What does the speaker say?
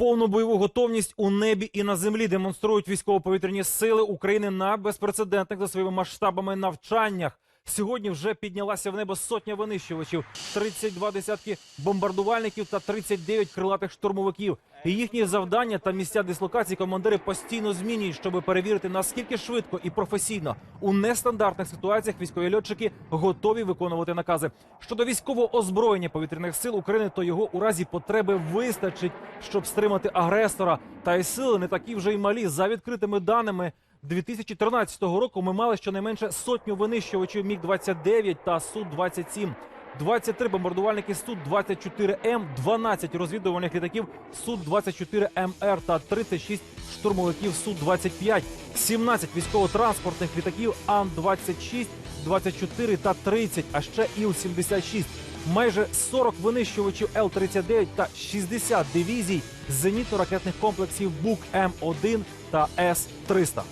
Повну бойову готовність у небі і на землі демонструють військово-повітряні сили України на безпрецедентних за своїми масштабами навчаннях. Сьогодні вже піднялася в небо сотня винищувачів, 32 десятки бомбардувальників та 39 крилатих штурмовиків. І їхні завдання та місця дислокації командири постійно змінюють, щоб перевірити наскільки швидко і професійно у нестандартних ситуаціях військові льотчики готові виконувати накази. Щодо військового озброєння повітряних сил України, то його у разі потреби вистачить, щоб стримати агресора. Та й сили не такі вже й малі. За відкритими даними 2013 року ми мали щонайменше сотню винищувачів міг 29 та су 27 23 бомбардувальники Су-24М, 12 розвідувальних літаків Су-24МР та 36 штурмовиків Су-25, 17 військово-транспортних літаків Ан-26, 24 та 30, а ще Іл-76, майже 40 винищувачів Л-39 та 60 дивізій зенітно-ракетних комплексів БУК М1 та С-300.